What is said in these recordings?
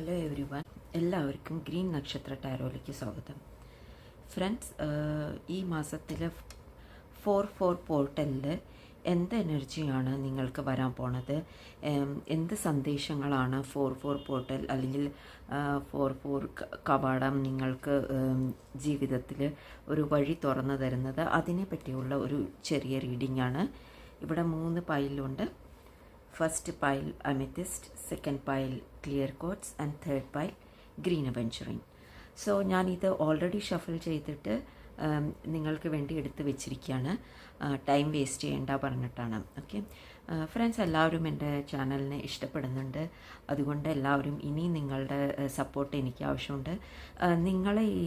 Hello everyone എല്ലാവർക്കും green നക്ഷത്ര ടാരോയിലേക്ക് സ്വാഗതം. ഫ്രണ്ട്സ് ഈ മാസത്തിലെ ഫോർ ഫോർ പോർട്ടലിൽ എന്ത് എനർജിയാണ് നിങ്ങൾക്ക് വരാൻ പോണത്? എന്ത് സന്ദേശങ്ങളാണ് ഫോർ ഫോർ പോർട്ടൽ അല്ലെങ്കിൽ ഫോർ ഫോർ കവാടം നിങ്ങൾക്ക് ജീവിതത്തിൽ ഒരു വഴി തുറന്നു തരുന്നത്? അതിനെ പറ്റിയുള്ള ഒരു ചെറിയ റീഡിംഗ് ആണ്. ഇവിടെ മൂന്ന് പൈലുണ്ട് first pile amethyst second pile clear quartz and third pile green aventurine so ഞാനിത് ഓൾറെഡി ഷഫിൾ ചെയ്തിട്ട് നിങ്ങൾക്ക് വേണ്ടി എടുത്ത് വെച്ചിരിക്കുകയാണ്. ടൈം വേസ്റ്റ് ചെയ്യേണ്ട പറഞ്ഞിട്ടാണ്. ഓക്കെ ഫ്രണ്ട്സ് എല്ലാവരും എന്റെ ചാനലിനെ ഇഷ്ടപ്പെടുന്നുണ്ട്. അതുകൊണ്ട് എല്ലാവരും ഇനി നിങ്ങളുടെ സപ്പോർട്ട് എനിക്ക് ആവശ്യമുണ്ട്. നിങ്ങൾ ഈ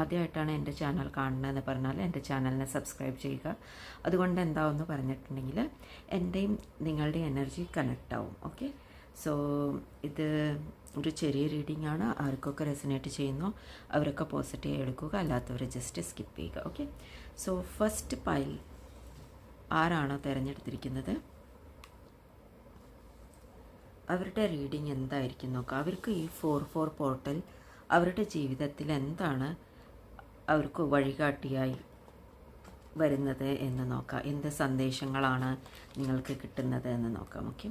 ആദ്യമായിട്ടാണ് എന്റെ ചാനൽ കാണുന്നതെന്ന് പറഞ്ഞാൽ എന്റെ ചാനലിനെ സബ്സ്ക്രൈബ് ചെയ്യുക. അതുകൊണ്ട് എന്താവെന്ന് പറഞ്ഞിട്ടുണ്ടെങ്കിൽ എന്റെയും നിങ്ങളുടെയും എനർജി കണക്റ്റ് ആവും. ഓക്കെ സോ ഇത് ഒരു ചെറിയ റീഡിംഗ് ആണ് ആർക്കൊക്കെ റെസിനേറ്റ് ചെയ്യുന്നോ അവരൊക്കെ പോസിറ്റീവ് എടുക്കുക. അല്ലാത്തവർ ജസ്റ്റ് സ്കിപ്പ് ചെയ്യുക. ഓക്കെ? സോ ഫസ്റ്റ് പൈൽ ആരാണോ തിരഞ്ഞെടുത്തിരിക്കുന്നത്? അവരുടെ റീഡിംഗ് എന്തായിരിക്കും നോക്കുക. അവർക്ക് ഈ ഫോർ ഫോർ പോർട്ടൽ അവരുടെ ജീവിതത്തിൽ എന്താണ് അവർക്ക് വഴികാട്ടിയായി വരുന്നത് എന്ന് നോക്കാം എന്ത് സന്ദേശങ്ങളാണ് നിങ്ങൾക്ക് കിട്ടുന്നത് എന്ന് നോക്കാം. ഓക്കെ?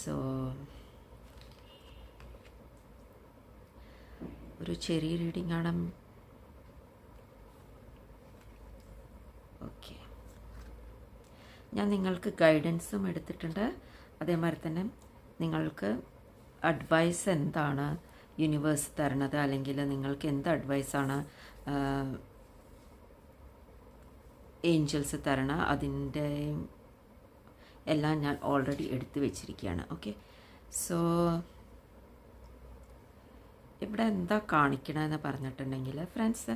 സോ ഒരു ചെറിയ റീഡിംഗ് ആണ്. ഓക്കെ ഞാൻ നിങ്ങൾക്ക് ഗൈഡൻസും എടുത്തിട്ടുണ്ട്. അതേമാതിരി തന്നെ നിങ്ങൾക്ക് അഡ്വൈസ് എന്താണ് യൂണിവേഴ്സ് തരണത്? അല്ലെങ്കിൽ നിങ്ങൾക്ക് എന്ത് അഡ്വൈസാണ് ഏഞ്ചൽസ് തരണ? അതിന്റെ എല്ലാം ഞാൻ ഓൾറെഡി എടുത്തു വെച്ചിരിക്കുകയാണ്. ഓക്കെ സോ ഇവിടെ എന്താ കാണിക്കണമെന്ന് പറഞ്ഞിട്ടുണ്ടെങ്കിൽ ഫ്രണ്ട്സ്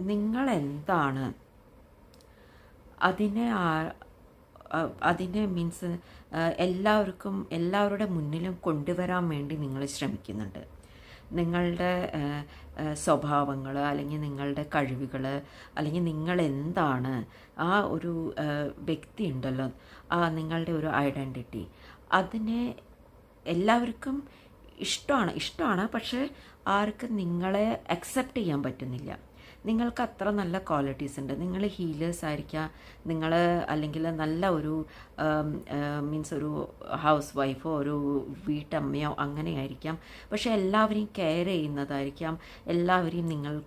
നിങ്ങൾ എന്താണ് അതിനെ അതിനെ മീൻസ് എല്ലാവർക്കും എല്ലാവരുടെ മുന്നിലും കൊണ്ടുവരാൻ വേണ്ടി നിങ്ങൾ ശ്രമിക്കുന്നുണ്ട്. നിങ്ങളുടെ സ്വഭാവങ്ങൾ അല്ലെങ്കിൽ നിങ്ങളുടെ കഴിവുകൾ അല്ലെങ്കിൽ നിങ്ങൾ എന്താണ് ആ ഒരു വ്യക്തി ഉണ്ടല്ലോ ആ നിങ്ങളുടെ ഒരു ഐഡന്റിറ്റി അതിനെ എല്ലാവർക്കും ഇഷ്ടമാണ് ഇഷ്ടമാണ്. പക്ഷേ ആർക്കും നിങ്ങളെ അക്സെപ്റ്റ് ചെയ്യാൻ പറ്റുന്നില്ല. നിങ്ങൾക്ക് അത്ര നല്ല ക്വാളിറ്റീസ് ഉണ്ട്. നിങ്ങൾ ഹീലേഴ്സ് ആയിരിക്കാം. നിങ്ങൾ അല്ലെങ്കിൽ നല്ല ഒരു മീൻസ് ഒരു ഹൗസ് വൈഫോ ഒരു വീട്ടമ്മയോ അങ്ങനെയായിരിക്കാം. പക്ഷെ എല്ലാവരെയും കെയർ ചെയ്യുന്നതായിരിക്കാം. എല്ലാവരെയും നിങ്ങൾ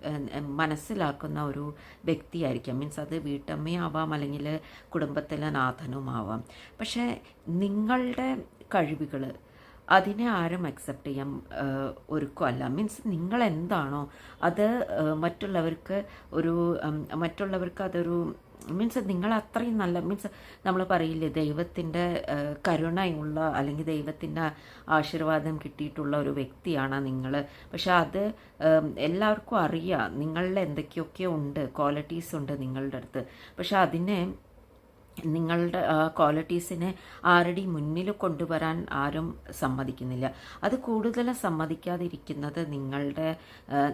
മനസ്സിലാക്കുന്ന ഒരു വ്യക്തിയായിരിക്കാം. മീൻസ് അത് വീട്ടമ്മയാവാം അല്ലെങ്കിൽ കുടുംബത്തിലെ നാഥനുമാവാം. പക്ഷേ നിങ്ങളുടെ കഴിവുകൾ അതിനെ ആരും അക്സെപ്റ്റ് ചെയ്യാൻ ഒരുക്കുമല്ല മീൻസ് നിങ്ങൾ എന്താണോ അത് മറ്റുള്ളവർക്ക് ഒരു മറ്റുള്ളവർക്ക് അതൊരു മീൻസ് നിങ്ങൾ അത്രയും നല്ല മീൻസ് നമ്മൾ പറയില്ലേ ദൈവത്തിന്റെ കരുണയുള്ള അല്ലെങ്കിൽ ദൈവത്തിന്റെ ആശീർവാദം കിട്ടിയിട്ടുള്ള ഒരു വ്യക്തിയാണ് നിങ്ങൾ പക്ഷെ അത് എല്ലാവർക്കും അറിയാം നിങ്ങളിൽ എന്തൊക്കെയൊക്കെ ഉണ്ട് ക്വാളിറ്റീസ് ഉണ്ട് നിങ്ങളുടെ അടുത്ത്. പക്ഷെ അതിനെ നിങ്ങളുടെ ക്വാളിറ്റീസിനെ ആരുടെ മുന്നിൽ കൊണ്ടുവരാൻ ആരും സമ്മതിക്കുന്നില്ല. അത് കൂടുതലും സമ്മതിക്കാതിരിക്കുന്നത് നിങ്ങളുടെ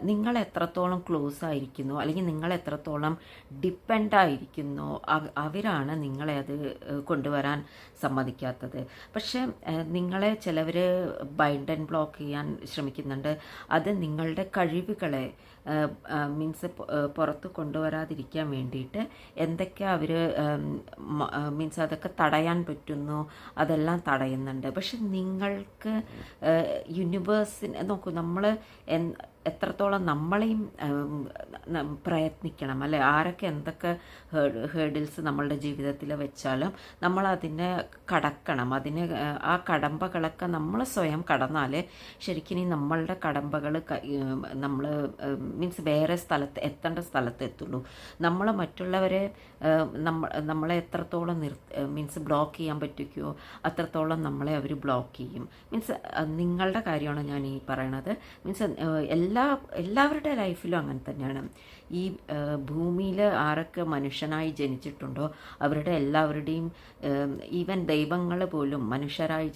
നിങ്ങൾ എത്രത്തോളം ക്ലോസ് ആയിരിക്കുന്നു അല്ലെങ്കിൽ നിങ്ങൾ എത്രത്തോളം ഡിപ്പെൻഡ് ആയിരിക്കുന്നു അവ- അവരാണ് നിങ്ങളെ അത് കൊണ്ടുവരാൻ സമ്മതിക്കാത്തത്. പക്ഷെ നിങ്ങളെ ചിലവർ ബൈൻഡ് ആൻഡ് ബ്ലോക്ക് ചെയ്യാൻ ശ്രമിക്കുന്നുണ്ട്. അത് നിങ്ങളുടെ കഴിവുകളെ മീൻസ് പുറത്ത് കൊണ്ടുവരാതിരിക്കാൻ വേണ്ടിയിട്ട് എന്തൊക്കെ അവർ മീൻസ് അതൊക്കെ തടയാൻ പറ്റുന്നു അതെല്ലാം തടയുന്നുണ്ട്. പക്ഷെ നിങ്ങൾക്ക് യൂണിവേഴ്സിന് നോക്കൂ നമ്മൾ എത്രത്തോളം നമ്മളെയും പ്രയത്നിക്കണം. അല്ലെ? ആരൊക്കെ എന്തൊക്കെ ഹേഡിൽസ് നമ്മളുടെ ജീവിതത്തിൽ വെച്ചാലും നമ്മൾ അതിനെ കടക്കണം. അതിന് ആ കടമ്പകളൊക്കെ നമ്മൾ സ്വയം കടന്നാൽ ശരിക്കും ഈ നമ്മളുടെ കടമ്പകൾ നമ്മൾ മീൻസ് വേറെ സ്ഥലത്ത് എത്തേണ്ട സ്ഥലത്ത് എത്തുള്ളൂ. നമ്മൾ മറ്റുള്ളവരെ നമ്മ നമ്മളെ എത്രത്തോളം നിർ മീൻസ് ബ്ലോക്ക് ചെയ്യാൻ പറ്റിക്കോ അത്രത്തോളം നമ്മളെ അവർ ബ്ലോക്ക് ചെയ്യും. മീൻസ് നിങ്ങളുടെ കാര്യമാണ് ഞാൻ ഈ പറയണത്. മീൻസ് എല്ലാ എല്ലാവരുടെ ലൈഫിലും അങ്ങനെ തന്നെയാണ്. ഈ ഭൂമിയിൽ ആരൊക്കെ മനുഷ്യനായി ജനിച്ചിട്ടുണ്ടോ അവരുടെ എല്ലാവരുടെയും ഈവൻ ദൈവങ്ങൾ പോലും മനുഷ്യരായി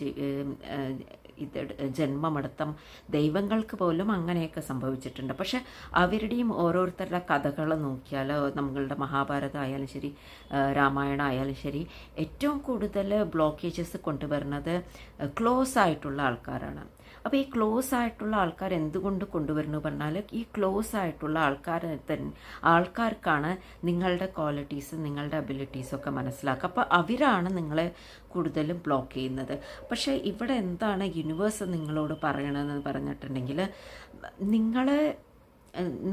ഇത് ജന്മമടത്തം ദൈവങ്ങൾക്ക് പോലും അങ്ങനെയൊക്കെ സംഭവിച്ചിട്ടുണ്ട്. പക്ഷെ അവരുടെയും ഓരോരുത്തരുടെ കഥകൾ നോക്കിയാൽ നമ്മളുടെ മഹാഭാരതം ആയാലും ശരി രാമായണം ആയാലും ശരി ഏറ്റവും കൂടുതൽ ബ്ലോക്കേജസ് കൊണ്ടുവരുന്നത് ക്ലോസ് ആയിട്ടുള്ള ആൾക്കാരാണ്. അപ്പോൾ ഈ ക്ലോസ് ആയിട്ടുള്ള ആൾക്കാർ എന്തുകൊണ്ട് കൊണ്ടുവരുന്നു പറഞ്ഞാൽ ഈ ക്ലോസ് ആയിട്ടുള്ള ആൾക്കാർ തന്നെ ആൾക്കാർക്കാണ് നിങ്ങളുടെ ക്വാളിറ്റീസ് നിങ്ങളുടെ അബിലിറ്റീസ് ഒക്കെ മനസ്സിലാക്കുക. അപ്പോൾ അവരാണ് നിങ്ങളെ കൂടുതലും ബ്ലോക്ക് ചെയ്യുന്നത്. പക്ഷേ ഇവിടെ എന്താണ് യൂണിവേഴ്സ് നിങ്ങളോട് പറയണമെന്ന് പറഞ്ഞിട്ടുണ്ടെങ്കിൽ നിങ്ങളെ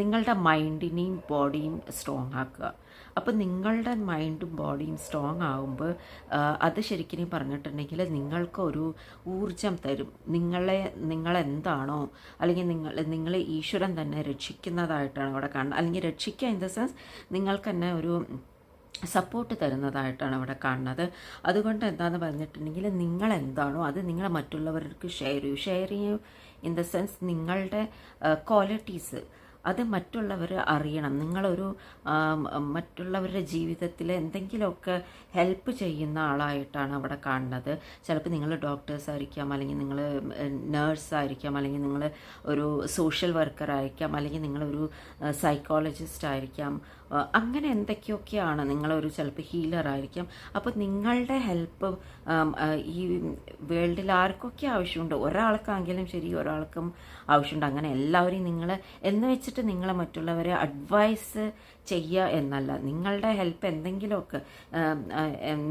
നിങ്ങളുടെ മൈൻഡിനെയും ബോഡിയും സ്ട്രോങ് ആക്കുക. അപ്പോൾ നിങ്ങളുടെ മൈൻഡും ബോഡിയും സ്ട്രോങ് ആകുമ്പോൾ അത് ശരിക്കും പറഞ്ഞിട്ടുണ്ടെങ്കിൽ നിങ്ങൾക്കൊരു ഊർജം തരും. നിങ്ങളെ നിങ്ങളെന്താണോ അല്ലെങ്കിൽ നിങ്ങൾ നിങ്ങളെ ഈശ്വരൻ തന്നെ രക്ഷിക്കുന്നതായിട്ടാണ് അവിടെ കാണുന്നത്. അല്ലെങ്കിൽ രക്ഷിക്കുക ഇൻ ദ സെൻസ് നിങ്ങൾക്ക് തന്നെ ഒരു സപ്പോർട്ട് തരുന്നതായിട്ടാണ് അവിടെ കാണുന്നത്. അതുകൊണ്ട് എന്താണെന്ന് പറഞ്ഞിട്ടുണ്ടെങ്കിൽ നിങ്ങൾ എന്താണോ അത് നിങ്ങൾ മറ്റുള്ളവർക്ക് ഷെയർ ചെയ്യൂ. ഷെയർ ചെയ്യൂ ഇൻ ദ സെൻസ് നിങ്ങളുടെ ക്വാളിറ്റീസ് അത് മറ്റുള്ളവർ അറിയണം. നിങ്ങളൊരു മറ്റുള്ളവരുടെ ജീവിതത്തിൽ എന്തെങ്കിലുമൊക്കെ ഹെൽപ്പ് ചെയ്യുന്ന ആളായിട്ടാണ് അവിടെ കാണുന്നത്. ചിലപ്പോൾ നിങ്ങൾ ഡോക്ടേഴ്സ് ആയിരിക്കാം അല്ലെങ്കിൽ നിങ്ങൾ നേഴ്സ് ആയിരിക്കാം അല്ലെങ്കിൽ നിങ്ങൾ ഒരു സോഷ്യൽ വർക്കർ ആയിരിക്കാം അല്ലെങ്കിൽ നിങ്ങളൊരു സൈക്കോളജിസ്റ്റ് ആയിരിക്കാം അങ്ങനെ എന്തൊക്കെയൊക്കെയാണ് നിങ്ങളൊരു ചിലപ്പോൾ ഹീലർ ആയിരിക്കാം. അപ്പോൾ നിങ്ങളുടെ ഹെൽപ്പ് ഈ വേൾഡിൽ ആർക്കൊക്കെ ആവശ്യമുണ്ട്? ഒരാൾക്കാണെങ്കിലും ശരി ഒരാൾക്കും ആവശ്യമുണ്ട്. അങ്ങനെ എല്ലാവരെയും നിങ്ങൾ എന്ന് വെച്ചിട്ട് നിങ്ങൾ മറ്റുള്ളവരെ അഡ്വൈസ് ചെയ്യുക എന്നല്ല. നിങ്ങളുടെ ഹെൽപ്പ് എന്തെങ്കിലുമൊക്കെ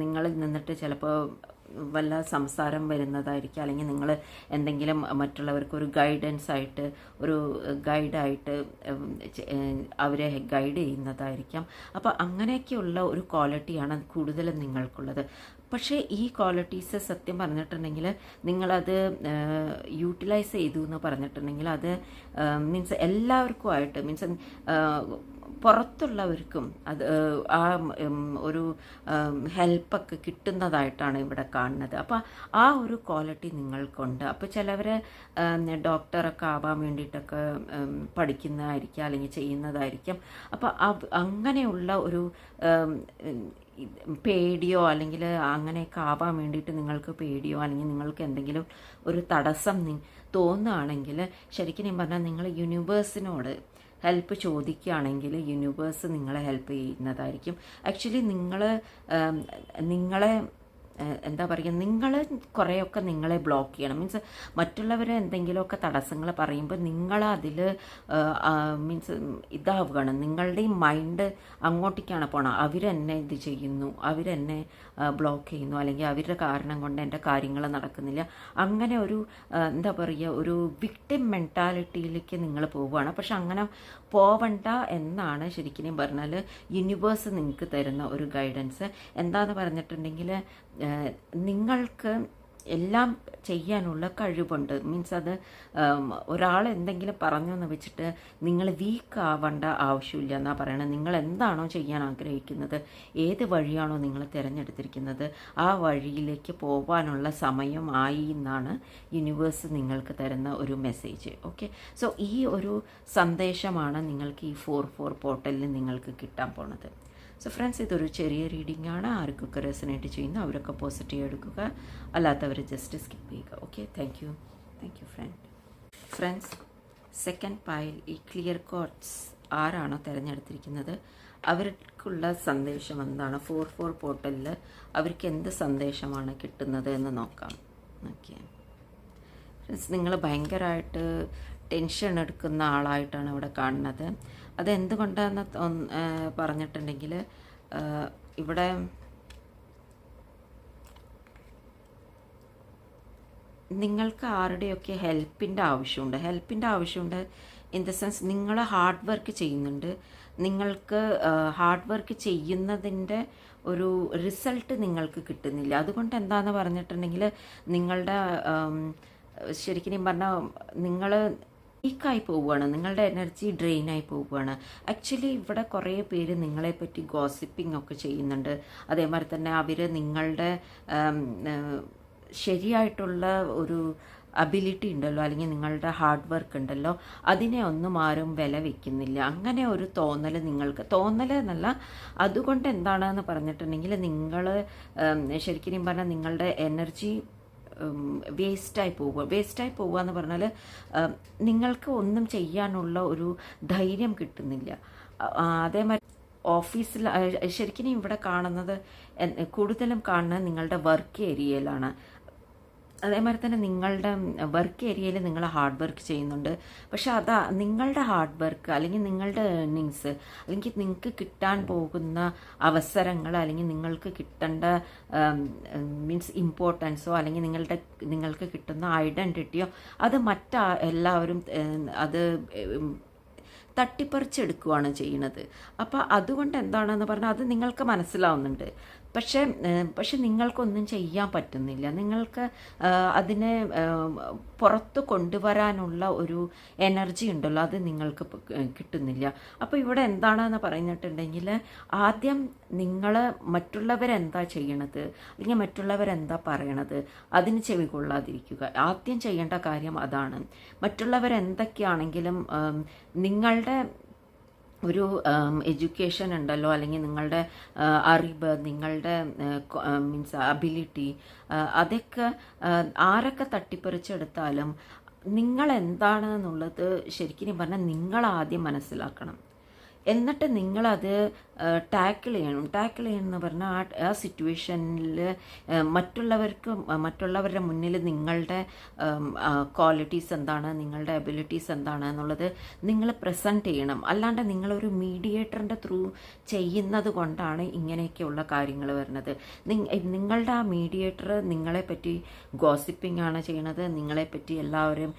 നിങ്ങൾ നിന്നിട്ട് ചിലപ്പോൾ വല്ല സംസാരം വരുന്നതായിരിക്കും. അല്ലെങ്കിൽ നിങ്ങൾ എന്തെങ്കിലും മറ്റുള്ളവർക്ക് ഒരു ഗൈഡൻസ് ആയിട്ട് ഒരു ഗൈഡായിട്ട് അവരെ ഗൈഡ് ചെയ്യുന്നതായിരിക്കാം. അപ്പോൾ അങ്ങനെയൊക്കെയുള്ള ഒരു ക്വാളിറ്റിയാണ് കൂടുതലും നിങ്ങൾക്കുള്ളത്. പക്ഷേ ഈ ക്വാളിറ്റീസ് സത്യം പറഞ്ഞിട്ടുണ്ടെങ്കിൽ നിങ്ങളത് യൂട്ടിലൈസ് ചെയ്തു എന്ന് പറഞ്ഞിട്ടുണ്ടെങ്കിൽ അത് മീൻസ് എല്ലാവർക്കും ആയിട്ട് മീൻസ് പുറത്തുള്ളവർക്കും അത് ആ ഒരു ഹെൽപ്പൊക്കെ കിട്ടുന്നതായിട്ടാണ് ഇവിടെ കാണുന്നത്. അപ്പോൾ ആ ഒരു ക്വാളിറ്റി നിങ്ങൾക്കുണ്ട്. അപ്പോൾ ചിലവർ ഡോക്ടറൊക്കെ ആവാൻ വേണ്ടിയിട്ടൊക്കെ പഠിക്കുന്നതായിരിക്കാം അല്ലെങ്കിൽ ചെയ്യുന്നതായിരിക്കാം. അപ്പോൾ അങ്ങനെയുള്ള ഒരു പേടിയോ അല്ലെങ്കിൽ അങ്ങനെയൊക്കെ ആവാൻ വേണ്ടിയിട്ട് നിങ്ങൾക്ക് പേടിയോ അല്ലെങ്കിൽ നിങ്ങൾക്ക് എന്തെങ്കിലും ഒരു തടസ്സം തോന്നുകയാണെങ്കിൽ ശരിക്കും ഞാൻ പറഞ്ഞാൽ നിങ്ങൾ യൂണിവേഴ്സിനോട് ഹെൽപ്പ് ചോദിക്കുകയാണെങ്കിൽ യൂണിവേഴ്സ് നിങ്ങളെ ഹെൽപ്പ് ചെയ്യുന്നതായിരിക്കും. ആക്ച്വലി നിങ്ങൾ നിങ്ങളെ എന്താ പറയുക നിങ്ങൾ കുറേയൊക്കെ നിങ്ങളെ ബ്ലോക്ക് ചെയ്യണം. മീൻസ് മറ്റുള്ളവർ എന്തെങ്കിലുമൊക്കെ തടസ്സങ്ങൾ പറയുമ്പോൾ നിങ്ങൾ അതിൽ മീൻസ് ഇതാവുകയാണ്. നിങ്ങളുടെയും മൈൻഡ് അങ്ങോട്ടേക്കാണ് പോണം അവരെന്നെ ഇത് ചെയ്യുന്നു. അവരെന്നെ ബ്ലോക്ക് ചെയ്യുന്നു. അല്ലെങ്കിൽ അവരുടെ കാരണം കൊണ്ട് എന്റെ കാര്യങ്ങൾ നടക്കുന്നില്ല. അങ്ങനെ ഒരു എന്താ പറയുക ഒരു വിക്ടിം മെന്റാലിറ്റിയിലേക്ക് നിങ്ങൾ പോവുകയാണ്. പക്ഷെ അങ്ങനെ പോവണ്ട എന്നാണ് ശരിക്കും പറഞ്ഞാൽ യൂണിവേഴ്സ് നിങ്ങൾക്ക് തരുന്ന ഒരു ഗൈഡൻസ് എന്താന്ന് പറഞ്ഞിട്ടുണ്ടെങ്കിൽ നിങ്ങൾക്ക് എല്ലാം ചെയ്യാനുള്ള കഴിവുണ്ട്. മീൻസ് അത് ഒരാൾ എന്തെങ്കിലും പറഞ്ഞു എന്ന് വെച്ചിട്ട് നിങ്ങൾ വീക്ക് ആവേണ്ട ആവശ്യമില്ല എന്നാണ് പറയണത്. നിങ്ങൾ എന്താണോ ചെയ്യാൻ ആഗ്രഹിക്കുന്നത് ഏത് വഴിയാണോ നിങ്ങൾ തിരഞ്ഞെടുത്തിരിക്കുന്നത് ആ വഴിയിലേക്ക് പോകാനുള്ള സമയമായി എന്നാണ് യൂണിവേഴ്സ് നിങ്ങൾക്ക് തരുന്ന ഒരു മെസ്സേജ് ഓക്കെ സോ ഈ ഒരു സന്ദേശമാണ് നിങ്ങൾക്ക് ഈ ഫോർ ഫോർ പോർട്ടലിൽ നിങ്ങൾക്ക് കിട്ടാൻ പോണത്. സോ ഫ്രണ്ട്സ് ഇതൊരു ചെറിയ റീഡിംഗ് ആണ്. ആർക്കൊക്കെ റെസനേറ്റ് ചെയ്യുന്നു അവരൊക്കെ പോസിറ്റീവ് എടുക്കുക. അല്ലാത്തവർ ജസ്റ്റ് സ്കിപ്പ് ചെയ്യുക. Okay thank you thank you friend friends second pile ഈ ക്ലിയർ കോട്ട്സ് ആരാണോ തിരഞ്ഞെടുത്തിരിക്കുന്നത്? അവർക്കുള്ള സന്ദേശം എന്താണ്? ഫോർ ഫോർ പോർട്ടലിൽ അവർക്ക് എന്ത് സന്ദേശമാണ് കിട്ടുന്നത് എന്ന് നോക്കാം. ഓക്കെ ഫ്രണ്ട്സ് നിങ്ങൾ ഭയങ്കരമായിട്ട് ടെൻഷൻ എടുക്കുന്ന ആളായിട്ടാണ് ഇവിടെ കാണുന്നത്. അതെന്തുകൊണ്ടാണെന്ന് പറഞ്ഞിട്ടുണ്ടെങ്കിൽ ഇവിടെ നിങ്ങൾക്ക് ആരുടെയൊക്കെ ഹെൽപ്പിന്റെ ആവശ്യമുണ്ട്? ഹെൽപ്പിന്റെ ആവശ്യമുണ്ട് ഇൻ ദ സെൻസ് നിങ്ങൾ ഹാർഡ് വർക്ക് ചെയ്യുന്നുണ്ട്. നിങ്ങൾക്ക് ഹാർഡ് വർക്ക് ചെയ്യുന്നതിന്റെ ഒരു റിസൾട്ട് നിങ്ങൾക്ക് കിട്ടുന്നില്ല. അതുകൊണ്ട് എന്താണെന്ന് പറഞ്ഞിട്ടുണ്ടെങ്കിൽ നിങ്ങളുടെ ശരിക്കും പറഞ്ഞാൽ നിങ്ങൾ വീക്കായി പോവുകയാണ്. നിങ്ങളുടെ എനർജി ഡ്രെയിൻ ആയി പോവുകയാണ്. ആക്ച്വലി ഇവിടെ കുറേ പേര് നിങ്ങളെപ്പറ്റി ഗോസിപ്പിംഗ് ഒക്കെ ചെയ്യുന്നുണ്ട്. അതേമാതിരി തന്നെ അവർ നിങ്ങളുടെ ശരിയായിട്ടുള്ള ഒരു അബിലിറ്റി ഉണ്ടല്ലോ അല്ലെങ്കിൽ നിങ്ങളുടെ ഹാർഡ് വർക്ക് ഉണ്ടല്ലോ അതിനെ ഒന്നും ആരും വില വെക്കുന്നില്ല. അങ്ങനെ ഒരു തോന്നൽ നിങ്ങൾക്ക് തോന്നൽ എന്നല്ല അതുകൊണ്ട് എന്താണെന്ന് പറഞ്ഞിട്ടുണ്ടെങ്കിൽ നിങ്ങൾ ശരിക്കും പറഞ്ഞാൽ നിങ്ങളുടെ എനർജി വേസ്റ്റായി പോവുക. വേസ്റ്റായി പോവുക എന്ന് പറഞ്ഞാൽ നിങ്ങൾക്ക് ഒന്നും ചെയ്യാനുള്ള ഒരു ധൈര്യം കിട്ടുന്നില്ല. അതേമാതിരി ഓഫീസിൽ ശരിക്കും ഇവിടെ കാണുന്നത് കൂടുതലും കാണുന്നത് നിങ്ങളുടെ വർക്ക് ഏരിയയിലാണ് അതേമാതിരി തന്നെ നിങ്ങളുടെ വർക്ക് ഏരിയയിൽ നിങ്ങൾ ഹാർഡ് വർക്ക് ചെയ്യുന്നുണ്ട്. പക്ഷെ അതാ നിങ്ങളുടെ ഹാർഡ് വർക്ക് അല്ലെങ്കിൽ നിങ്ങളുടെ ഏർണിങ്സ് അല്ലെങ്കിൽ നിങ്ങൾക്ക് കിട്ടാൻ പോകുന്ന അവസരങ്ങൾ അല്ലെങ്കിൽ നിങ്ങൾക്ക് കിട്ടേണ്ട മീൻസ് ഇമ്പോർട്ടൻസോ അല്ലെങ്കിൽ നിങ്ങളുടെ നിങ്ങൾക്ക് കിട്ടുന്ന ഐഡന്റിറ്റിയോ അത് മറ്റ എല്ലാവരും അത് തട്ടിപ്പറിച്ചെടുക്കുവാണ് ചെയ്യുന്നത്. അപ്പോൾ അതുകൊണ്ട് എന്താണെന്ന് പറഞ്ഞാൽ അത് നിങ്ങൾക്ക് മനസ്സിലാവുന്നുണ്ട്. പക്ഷേ പക്ഷെ നിങ്ങൾക്കൊന്നും ചെയ്യാൻ പറ്റുന്നില്ല. നിങ്ങൾക്ക് അതിനെ പുറത്ത് കൊണ്ടുവരാനുള്ള ഒരു എനർജി ഉണ്ടല്ലോ അത് നിങ്ങൾക്ക് കിട്ടുന്നില്ല. അപ്പോൾ ഇവിടെ എന്താണെന്ന് പറഞ്ഞിട്ടുണ്ടെങ്കിൽ ആദ്യം നിങ്ങൾ മറ്റുള്ളവരെന്താ ചെയ്യണത്? അല്ലെങ്കിൽ മറ്റുള്ളവരെന്താ പറയണത്? അതിന് ചെവി കൊള്ളാതിരിക്കുക. ആദ്യം ചെയ്യേണ്ട കാര്യം അതാണ്. മറ്റുള്ളവരെന്തൊക്കെയാണെങ്കിലും നിങ്ങളുടെ ഒരു എഡ്യൂക്കേഷൻ ഉണ്ടല്ലോ അല്ലെങ്കിൽ നിങ്ങളുടെ അറിവ് നിങ്ങളുടെ മീൻസ് അബിലിറ്റി അതൊക്കെ ആരൊക്കെ തട്ടിപ്പറിച്ചെടുത്താലും നിങ്ങൾ എന്താണ് എന്നുള്ളത് ശരിക്കും പറഞ്ഞാൽ നിങ്ങൾ ആദ്യം മനസ്സിലാക്കണം. എന്നിട്ട് നിങ്ങളത് ടാക്കിൾ ചെയ്യണം. ടാക്കിൾ ചെയ്യണം എന്ന് പറഞ്ഞാൽ ആ ആ സിറ്റുവേഷനിൽ മറ്റുള്ളവർക്ക് മറ്റുള്ളവരുടെ മുന്നിൽ നിങ്ങളുടെ ക്വാളിറ്റീസ് എന്താണ് നിങ്ങളുടെ എബിലിറ്റീസ് എന്താണ് എന്നുള്ളത് നിങ്ങൾ പ്രസന്റ് ചെയ്യണം. അല്ലാണ്ട് നിങ്ങളൊരു മീഡിയേറ്ററിന്റെ ത്രൂ ചെയ്യുന്നത് കൊണ്ടാണ് ഇങ്ങനെയൊക്കെയുള്ള കാര്യങ്ങൾ വരുന്നത്. നിങ്ങളുടെ ആ മീഡിയേറ്റർ നിങ്ങളെപ്പറ്റി ഗോസിപ്പിംഗ് ആണ് ചെയ്യണത്. നിങ്ങളെപ്പറ്റി എല്ലാവരും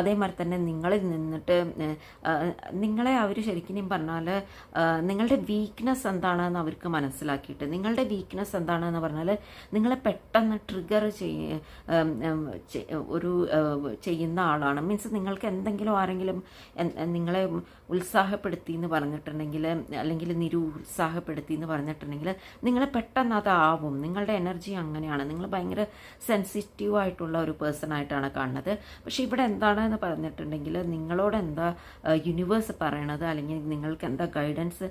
അതേമാതിരി തന്നെ നിങ്ങളിൽ നിന്നിട്ട് നിങ്ങളെ അവർ ശരിക്കും പറഞ്ഞാൽ നിങ്ങളുടെ വീക്ക്നെസ് എന്താണെന്ന് അവർക്ക് മനസ്സിലാക്കിയിട്ട് നിങ്ങളുടെ വീക്ക്നെസ് എന്താണെന്ന് പറഞ്ഞാൽ നിങ്ങളെ പെട്ടെന്ന് ട്രിഗർ ചെയ്യ ഒരു ചെയ്യുന്ന ആളാണ്. മീൻസ് നിങ്ങൾക്ക് എന്തെങ്കിലും ആരെങ്കിലും നിങ്ങളെ ഉത്സാഹപ്പെടുത്തി എന്ന് പറഞ്ഞിട്ടുണ്ടെങ്കിൽ അല്ലെങ്കിൽ നിരുത്സാഹപ്പെടുത്തി എന്ന് പറഞ്ഞിട്ടുണ്ടെങ്കിൽ നിങ്ങളെ പെട്ടെന്ന് അതാവും. നിങ്ങളുടെ എനർജി അങ്ങനെയാണ്. നിങ്ങൾ ഭയങ്കര സെൻസിറ്റീവ് ആയിട്ടുള്ള ഒരു പേഴ്സൺ ആയിട്ടാണ് കാണുന്നത്. പക്ഷേ ഇവിടെ എന്താണെന്ന് പറഞ്ഞിട്ടുണ്ടെങ്കിൽ നിങ്ങളോട് എന്താ യൂണിവേഴ്സ് പറയണത് അല്ലെങ്കിൽ നിങ്ങൾക്ക് എന്താ ഗൈഡൻസ്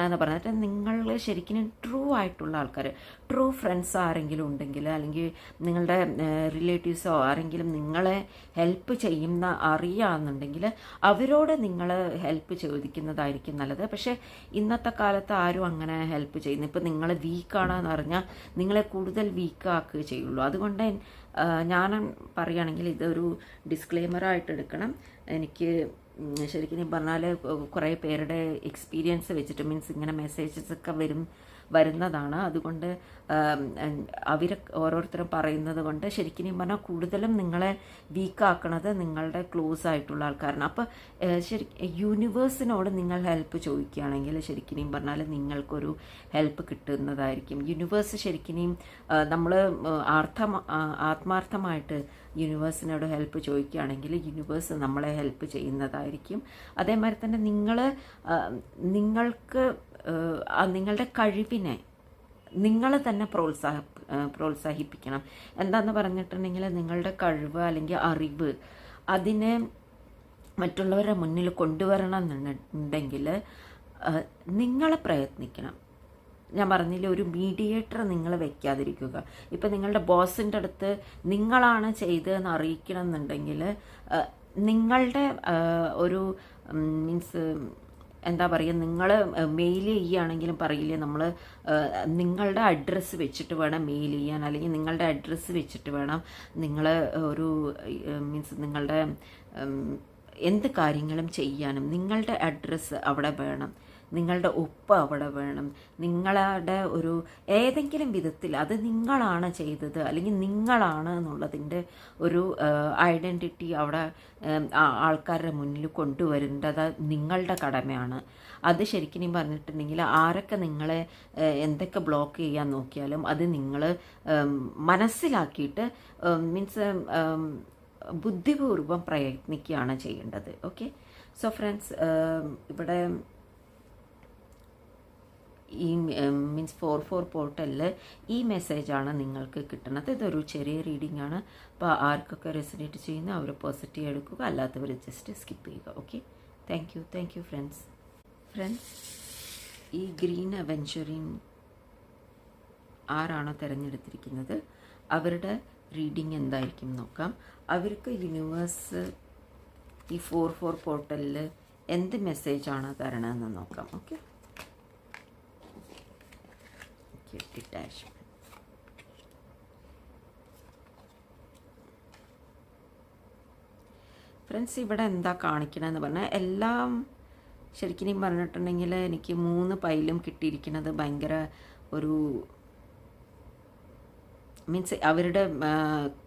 കിട്ടണമെന്ന് പറഞ്ഞിട്ട് നിങ്ങൾ ശരിക്കും ട്രൂ ആയിട്ടുള്ള ആൾക്കാർ. ട്രൂ ഫ്രണ്ട്സ് ആരെങ്കിലും ഉണ്ടെങ്കിൽ അല്ലെങ്കിൽ നിങ്ങളുടെ റിലേറ്റീവ്സോ ആരെങ്കിലും നിങ്ങളെ ഹെൽപ്പ് ചെയ്യുന്ന അറിയാമെന്നുണ്ടെങ്കിൽ അവരോട് നിങ്ങൾ ഹെൽപ്പ് ചോദിക്കുന്നതായിരിക്കും നല്ലത്. പക്ഷേ ഇന്നത്തെ കാലത്ത് ആരും അങ്ങനെ ഹെൽപ്പ് ചെയ്യുന്നു ഇപ്പം നിങ്ങൾ വീക്കാണെന്ന് പറഞ്ഞാൽ നിങ്ങളെ കൂടുതൽ വീക്കാക്കുക ചെയ്യുള്ളൂ. അതുകൊണ്ട് ഞാൻ പറയുകയാണെങ്കിൽ ഇതൊരു ഡിസ്ക്ലെയിമറായിട്ട് എടുക്കണം. എനിക്ക് ശരിക്കും പറഞ്ഞാൽ കുറേ പേരുടെ എക്സ്പീരിയൻസ് വെച്ചിട്ട് മീൻസ് ഇങ്ങനെ മെസ്സേജസ് ഒക്കെ വരും വരുന്നതാണ്. അതുകൊണ്ട് അവർ ഓരോരുത്തരും പറയുന്നത് കൊണ്ട് ശരിക്കും പറഞ്ഞാൽ കൂടുതലും നിങ്ങളെ വീക്കാക്കണത് നിങ്ങളുടെ ക്ലോസ് ആയിട്ടുള്ള ആൾക്കാരാണ്. അപ്പോൾ ശരി യൂണിവേഴ്സിനോട് നിങ്ങൾ ഹെൽപ്പ് ചോദിക്കുകയാണെങ്കിൽ ശരിക്കും പറഞ്ഞാൽ നിങ്ങൾക്കൊരു ഹെൽപ്പ് കിട്ടുന്നതായിരിക്കും. യൂണിവേഴ്സ് ശരിക്കും നമ്മൾ ആർത്ഥം ആത്മാർത്ഥമായിട്ട് യൂണിവേഴ്സിനോട് ഹെൽപ്പ് ചോദിക്കുകയാണെങ്കിൽ യൂണിവേഴ്സ് നമ്മളെ ഹെൽപ്പ് ചെയ്യുന്നതായിരിക്കും. അതേമാതിരി തന്നെ നിങ്ങൾ നിങ്ങൾക്ക് നിങ്ങളുടെ കഴിവിനെ നിങ്ങൾ തന്നെ പ്രോത്സാഹ പ്രോത്സാഹിപ്പിക്കണം. എന്താന്ന് പറഞ്ഞിട്ടുണ്ടെങ്കിൽ നിങ്ങളുടെ കഴിവ് അല്ലെങ്കിൽ അറിവ് അതിനെ മറ്റുള്ളവരുടെ മുന്നിൽ കൊണ്ടുവരണം എന്നുണ്ടെങ്കിൽ നിങ്ങൾ പ്രയത്നിക്കണം. ഞാൻ പറഞ്ഞില്ല ഒരു മീഡിയേറ്റർ നിങ്ങൾ വെക്കാതിരിക്കുക. ഇപ്പം നിങ്ങളുടെ ബോസിന്റെ അടുത്ത് നിങ്ങളാണ് ചെയ്തതെന്ന് അറിയിക്കണം എന്നുണ്ടെങ്കിൽ നിങ്ങളുടെ ഒരു മീൻസ് എന്താ പറയുക നിങ്ങൾ മെയിൽ ചെയ്യുകയാണെങ്കിലും പറയില്ലേ നമ്മൾ നിങ്ങളുടെ അഡ്രസ്സ് വെച്ചിട്ട് വേണം മെയിൽ ചെയ്യാൻ അല്ലെങ്കിൽ നിങ്ങളുടെ അഡ്രസ്സ് വെച്ചിട്ട് വേണം നിങ്ങൾ ഒരു മീൻസ് നിങ്ങളുടെ എന്ത് കാര്യങ്ങളും ചെയ്യാനും നിങ്ങളുടെ അഡ്രസ്സ് അവിടെ വേണം. നിങ്ങളുടെ ഉപ്പ് അവിടെ വേണം. നിങ്ങളുടെ ഒരു ഏതെങ്കിലും വിധത്തിൽ അത് നിങ്ങളാണ് ചെയ്തത് അല്ലെങ്കിൽ നിങ്ങളാണ് എന്നുള്ളതിന്റെ ഒരു ഐഡന്റിറ്റി അവിടെ ആൾക്കാരുടെ മുന്നിൽ കൊണ്ടുവരേണ്ടത് നിങ്ങളുടെ കടമയാണ്. അത് ശരിക്കും പറഞ്ഞിട്ടുണ്ടെങ്കിൽ ആരൊക്കെ നിങ്ങളെ എന്തൊക്കെ ബ്ലോക്ക് ചെയ്യാൻ നോക്കിയാലും അത് നിങ്ങൾ മനസ്സിലാക്കിയിട്ട് മീൻസ് ബുദ്ധിപൂർവം പ്രയത്നിക്കുകയാണ് ചെയ്യേണ്ടത്. ഓക്കെ സോ ഫ്രണ്ട്സ് ഇവിടെ ഈ മീൻസ് ഫോർ ഫോർ പോർട്ടലിൽ ഈ മെസ്സേജാണ് നിങ്ങൾക്ക് കിട്ടുന്നത് ഇതൊരു ചെറിയ റീഡിംഗ് ആണ്. അപ്പോൾ ആർക്കൊക്കെ റെസിനേറ്റ് ചെയ്യുന്ന അവർ പോസിറ്റീവ് എടുക്കുക. അല്ലാത്തവർ ജസ്റ്റ് സ്കിപ്പ് ചെയ്യുക. Okay thank you thank you friends friends ഈ ഗ്രീൻ അവെഞ്ചറിൻ ആരാണോ തിരഞ്ഞെടുത്തിരിക്കുന്നത് അവരുടെ റീഡിംഗ് എന്തായിരിക്കും നോക്കാം. അവർക്ക് യൂണിവേഴ്സ് ഈ ഫോർ ഫോർ പോർട്ടലിൽ എന്ത് മെസ്സേജാണ് തരണമെന്ന് നോക്കാം. ഓക്കെ ഡിറ്റാച്ച്മെന്റ് ഫ്രണ്ട്സ് ഇവിടെ എന്താ കാണിക്കണമെന്ന് പറഞ്ഞാൽ എല്ലാം ശരിക്കും പറഞ്ഞിട്ടുണ്ടെങ്കിൽ എനിക്ക് മൂന്ന് പൈലും കിട്ടിയിരിക്കുന്നത് ഭയങ്കര ഒരു മീൻസ് അവരുടെ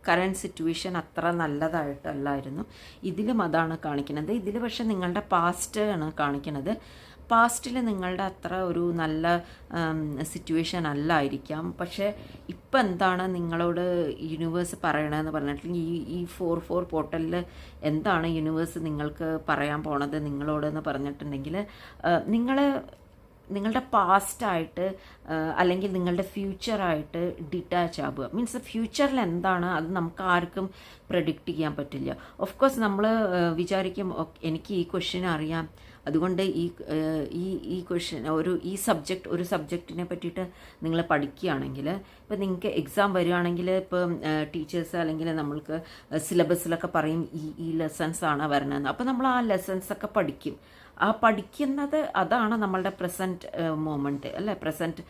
കറണ്ട് സിറ്റുവേഷൻ അത്ര നല്ലതായിട്ടല്ലായിരുന്നു. ഇതിലും അതാണ് കാണിക്കുന്നത് ഇതിൽ പക്ഷേ നിങ്ങളുടെ പാസ്റ്റ് ആണ് കാണിക്കുന്നത് പാസ്റ്റിൽ നിങ്ങളുടെ അത്ര ഒരു നല്ല സിറ്റുവേഷൻ അല്ലായിരിക്കാം പക്ഷേ ഇപ്പം എന്താണ് നിങ്ങളോട് യൂണിവേഴ്സ് പറയണതെന്ന് പറഞ്ഞിട്ടുണ്ടെങ്കിൽ ഈ ഈ ഫോർ ഫോർ പോർട്ടലിൽ എന്താണ് യൂണിവേഴ്സ് നിങ്ങൾക്ക് പറയാൻ പോണത് നിങ്ങളോടെന്ന് പറഞ്ഞിട്ടുണ്ടെങ്കിൽ നിങ്ങൾ നിങ്ങളുടെ പാസ്റ്റായിട്ട് അല്ലെങ്കിൽ നിങ്ങളുടെ ഫ്യൂച്ചറായിട്ട് ഡിറ്റാച്ച് ആവുക. മീൻസ് ഫ്യൂച്ചറിൽ എന്താണ് അത് നമുക്ക് ആർക്കും പ്രഡിക്റ്റ് ചെയ്യാൻ പറ്റില്ല. ഓഫ് കോഴ്സ് നമ്മൾ വിചാരിക്കും എനിക്ക് ഈ ക്വസ്റ്റ്യൻ അറിയാം. അതുകൊണ്ട് ഈ ഈ ഈ ക്വസ്റ്റ്യൻ ഒരു ഈ സബ്ജക്റ്റ് ഒരു സബ്ജക്റ്റിനെ പറ്റിയിട്ട് നിങ്ങൾ പഠിക്കുകയാണെങ്കിൽ ഇപ്പം നിങ്ങൾക്ക് എക്സാം വരികയാണെങ്കിൽ ഇപ്പം ടീച്ചേഴ്സ് അല്ലെങ്കിൽ നമ്മൾക്ക് സിലബസിലൊക്കെ പറയും ഈ ഈ ലെസൺസ് ആണ് വരണതെന്ന് അപ്പോൾ നമ്മൾ ആ ലെസൺസൊക്കെ പഠിക്കും. ആ പഠിക്കുന്നത് അതാണ് നമ്മളുടെ പ്രസന്റ് മൊമെന്റ് അല്ലേ? പ്രസന്റ്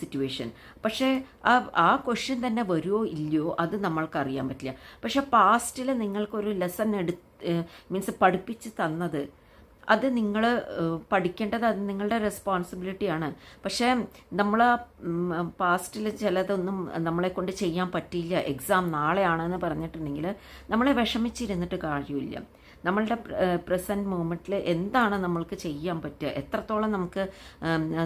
സിറ്റുവേഷൻ പക്ഷേ ആ ആ ക്വസ്റ്റ്യൻ തന്നെ വരുമോ ഇല്ലയോ അത് നമ്മൾക്ക് അറിയാൻ പറ്റില്ല. പക്ഷേ പാസ്റ്റിൽ നിങ്ങൾക്കൊരു ലെസൺ എടു മീൻസ് പഠിപ്പിച്ച് തന്നത് അത് നിങ്ങൾ പഠിക്കേണ്ടത് അത് നിങ്ങളുടെ റെസ്പോൺസിബിലിറ്റിയാണ് പക്ഷേ നമ്മൾ പാസ്റ്റിൽ ചിലതൊന്നും നമ്മളെ കൊണ്ട് ചെയ്യാൻ പറ്റിയില്ല. എക്സാം നാളെയാണെന്ന് പറഞ്ഞിട്ടുണ്ടെങ്കിൽ നമ്മളെ വിഷമിച്ചിരുന്നിട്ട് കാര്യമില്ല. നമ്മളുടെ പ്രസന്റ് മൂമെന്റിൽ എന്താണ് നമ്മൾക്ക് ചെയ്യാൻ പറ്റുക? എത്രത്തോളം നമുക്ക്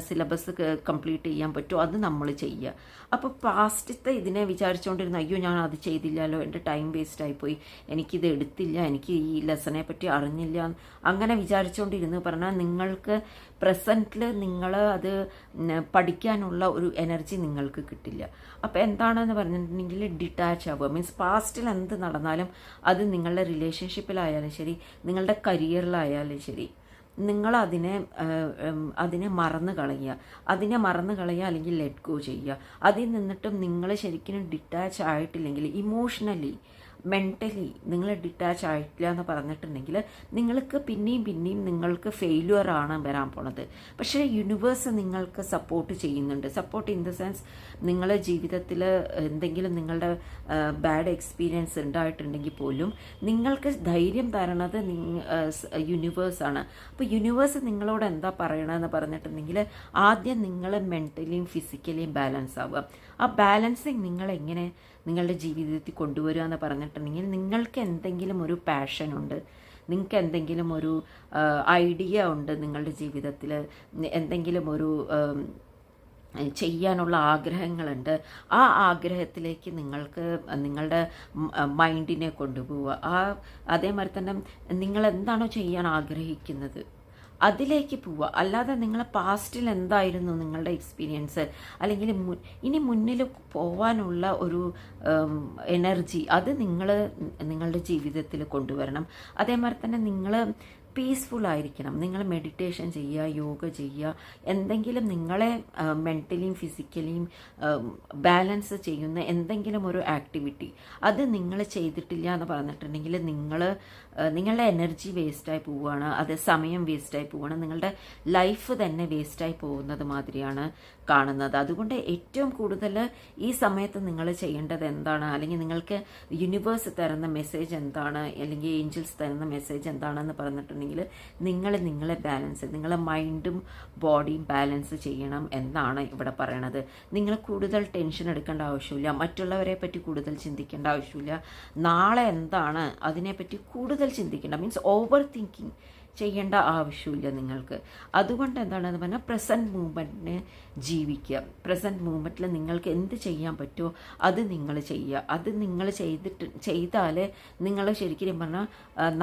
സിലബസ് കംപ്ലീറ്റ് ചെയ്യാൻ പറ്റുമോ അത് നമ്മൾ ചെയ്യുക. അപ്പോൾ പാസ്റ്റത്തെ ഇതിനെ വിചാരിച്ചുകൊണ്ടിരുന്ന അയ്യോ ഞാൻ അത് ചെയ്തില്ലല്ലോ എന്റെ ടൈം വേസ്റ്റ് ആയിപ്പോയി. എനിക്കിത് എടുത്തില്ല എനിക്ക് ഈ ലെസനെ പറ്റി അറിഞ്ഞില്ല. അങ്ങനെ വിചാരിച്ചുകൊണ്ടിരുന്നു പറഞ്ഞാൽ നിങ്ങൾക്ക് പ്രസന്റിൽ നിങ്ങൾ അത് പഠിക്കാനുള്ള ഒരു എനർജി നിങ്ങൾക്ക് കിട്ടില്ല. അപ്പോൾ എന്താണെന്ന് പറഞ്ഞിട്ടുണ്ടെങ്കിൽ ഡിറ്റാച്ച് ആവുക. മീൻസ് പാസ്റ്റിൽ എന്ത് നടന്നാലും അത് നിങ്ങളുടെ റിലേഷൻഷിപ്പിലായാലും ശരി നിങ്ങളുടെ കരിയറിലായാലും ശരി നിങ്ങൾ അതിനെ അതിനെ മറന്നു കളയുക. അതിനെ മറന്നു കളയുക അല്ലെങ്കിൽ ലെറ്റ് ഗോ ചെയ്യുക. അതിൽ നിന്നിട്ടും നിങ്ങൾ ശരിക്കും ഡിറ്റാച്ച് ആയിട്ടില്ലെങ്കിൽ ഇമോഷണലി മെന്റലി നിങ്ങൾ ഡിറ്റാച്ച് ആയിട്ടില്ല എന്ന് പറഞ്ഞിട്ടുണ്ടെങ്കിൽ നിങ്ങൾക്ക് പിന്നെയും പിന്നെയും നിങ്ങൾക്ക് ഫെയിലുവർ ആണ് വരാൻ പോണത്. പക്ഷേ യൂണിവേഴ്സ് നിങ്ങൾക്ക് സപ്പോർട്ട് ചെയ്യുന്നുണ്ട്. സപ്പോർട്ട് ഇൻ ദ സെൻസ് നിങ്ങളുടെ ജീവിതത്തിൽ എന്തെങ്കിലും നിങ്ങളുടെ ബാഡ് എക്സ്പീരിയൻസ് ഉണ്ടായിട്ടുണ്ടെങ്കിൽ പോലും നിങ്ങൾക്ക് ധൈര്യം തരണത് യൂണിവേഴ്സാണ് അപ്പോൾ യൂണിവേഴ്സ് നിങ്ങളോട് എന്താ പറയണമെന്ന് പറഞ്ഞിട്ടുണ്ടെങ്കിൽ ആദ്യം നിങ്ങൾ മെന്റലിയും ഫിസിക്കലിയും ബാലൻസ് ആവുക. ആ ബാലൻസിങ് നിങ്ങൾ എങ്ങനെ നിങ്ങളുടെ ജീവിതത്തിൽ കൊണ്ടുവരിക എന്ന് പറഞ്ഞിട്ടുണ്ടെങ്കിൽ നിങ്ങൾക്ക് എന്തെങ്കിലും ഒരു പാഷനുണ്ട് നിങ്ങൾക്ക് എന്തെങ്കിലും ഒരു ഐഡിയ ഉണ്ട് നിങ്ങളുടെ ജീവിതത്തിൽ എന്തെങ്കിലും ഒരു ചെയ്യാനുള്ള ആഗ്രഹങ്ങളുണ്ട് ആ ആഗ്രഹത്തിലേക്ക് നിങ്ങൾക്ക് നിങ്ങളുടെ മൈൻഡിനെ കൊണ്ടുപോവുക. ആ അതേമാതിരി തന്നെ നിങ്ങൾ എന്താണോ ചെയ്യാൻ ആഗ്രഹിക്കുന്നത് അതിലേക്ക് പോവുക. അല്ലാതെ നിങ്ങളെ പാസ്റ്റിൽ എന്തായിരുന്നു നിങ്ങളുടെ എക്സ്പീരിയൻസ് അല്ലെങ്കിൽ ഇനി മുന്നിൽ പോവാനുള്ള ഒരു എനർജി അത് നിങ്ങൾ നിങ്ങളുടെ ജീവിതത്തിൽ കൊണ്ടുവരണം. അതേമാതിരി തന്നെ നിങ്ങൾ പീസ്ഫുൾ ആയിരിക്കണം. നിങ്ങൾ മെഡിറ്റേഷൻ ചെയ്യുക യോഗ ചെയ്യുക. എന്തെങ്കിലും നിങ്ങളെ മെന്റലിയും ഫിസിക്കലിയും ബാലൻസ് ചെയ്യുന്ന എന്തെങ്കിലും ഒരു ആക്ടിവിറ്റി അത് നിങ്ങൾ ചെയ്തിട്ടില്ല എന്ന് പറഞ്ഞിട്ടുണ്ടെങ്കിൽ നിങ്ങൾ നിങ്ങളുടെ എനർജി വേസ്റ്റായി പോവുകയാണ്. അത് സമയം വേസ്റ്റായി പോവുകയാണ്. നിങ്ങളുടെ ലൈഫ് തന്നെ വേസ്റ്റായി പോകുന്നത് മാതിരിയാണ് കാണുന്നത്. അതുകൊണ്ട് ഏറ്റവും കൂടുതൽ ഈ സമയത്ത് നിങ്ങൾ ചെയ്യേണ്ടത് എന്താണ്? അല്ലെങ്കിൽ നിങ്ങൾക്ക് യൂണിവേഴ്സ് തരുന്ന മെസ്സേജ് എന്താണ്? അല്ലെങ്കിൽ ഏഞ്ചൽസ് തരുന്ന മെസ്സേജ് എന്താണെന്ന് പറഞ്ഞിട്ടുണ്ടെങ്കിൽ നിങ്ങൾ നിങ്ങളെ ബാലൻസ് നിങ്ങളെ മൈൻഡും ബോഡിയും ബാലൻസ് ചെയ്യണം എന്നാണ് ഇവിടെ പറയണത്. നിങ്ങൾ കൂടുതൽ ടെൻഷൻ എടുക്കേണ്ട ആവശ്യമില്ല. മറ്റുള്ളവരെ പറ്റി കൂടുതൽ ചിന്തിക്കേണ്ട ആവശ്യമില്ല. നാളെ എന്താണ്? അതിനെപ്പറ്റി കൂടുതൽ ചിന്തിക്കേണ്ട. മീൻസ് ഓവർ തിങ്കിങ് ചെയ്യേണ്ട ആവശ്യമില്ല നിങ്ങൾക്ക്. അതുകൊണ്ട് എന്താണെന്ന് പറഞ്ഞാൽ പ്രസന്റ് മൂമെന്റിനെ ജീവിക്കുക. പ്രസന്റ് മൂമെന്റിൽ നിങ്ങൾക്ക് എന്ത് ചെയ്യാൻ പറ്റുമോ അത് നിങ്ങൾ ചെയ്യുക. അത് നിങ്ങൾ ചെയ്തിട്ട് ചെയ്താൽ നിങ്ങൾ ശരിക്കും പറഞ്ഞാൽ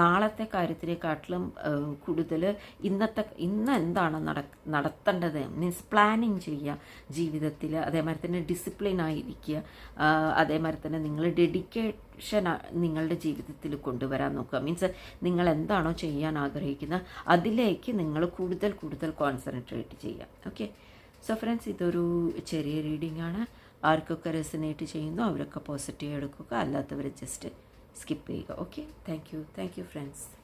നാളത്തെ കാര്യത്തിനെക്കാട്ടിലും കൂടുതൽ ഇന്നത്തെ ഇന്ന് എന്താണ് നട നടത്തേണ്ടത്? മീൻസ് പ്ലാനിങ് ചെയ്യുക ജീവിതത്തിൽ അതേമാതിരി തന്നെ ഡിസിപ്ലിൻ ആയിരിക്കുക. അതേമാതിരി തന്നെ നിങ്ങൾ ഡെഡിക്കേഷൻ നിങ്ങളുടെ ജീവിതത്തിൽ കൊണ്ടുവരാൻ നോക്കുക. മീൻസ് നിങ്ങൾ എന്താണോ ചെയ്യാൻ ആഗ്രഹിക്കുന്നത് അതിലേക്ക് നിങ്ങൾ കൂടുതൽ കൂടുതൽ കോൺസെൻട്രേറ്റ് ചെയ്യുക. ഓക്കെ സോ ഫ്രണ്ട്സ് ഇതൊരു ചെറിയ റീഡിംഗ് ആണ്. ആർക്കൊക്കെ റെസിനേറ്റ് ചെയ്യുന്നു അവരൊക്കെ പോസിറ്റീവ് എടുക്കുക. അല്ലാത്തവർ ജസ്റ്റ് സ്കിപ്പ് ചെയ്യുക. Okay thank you thank you friends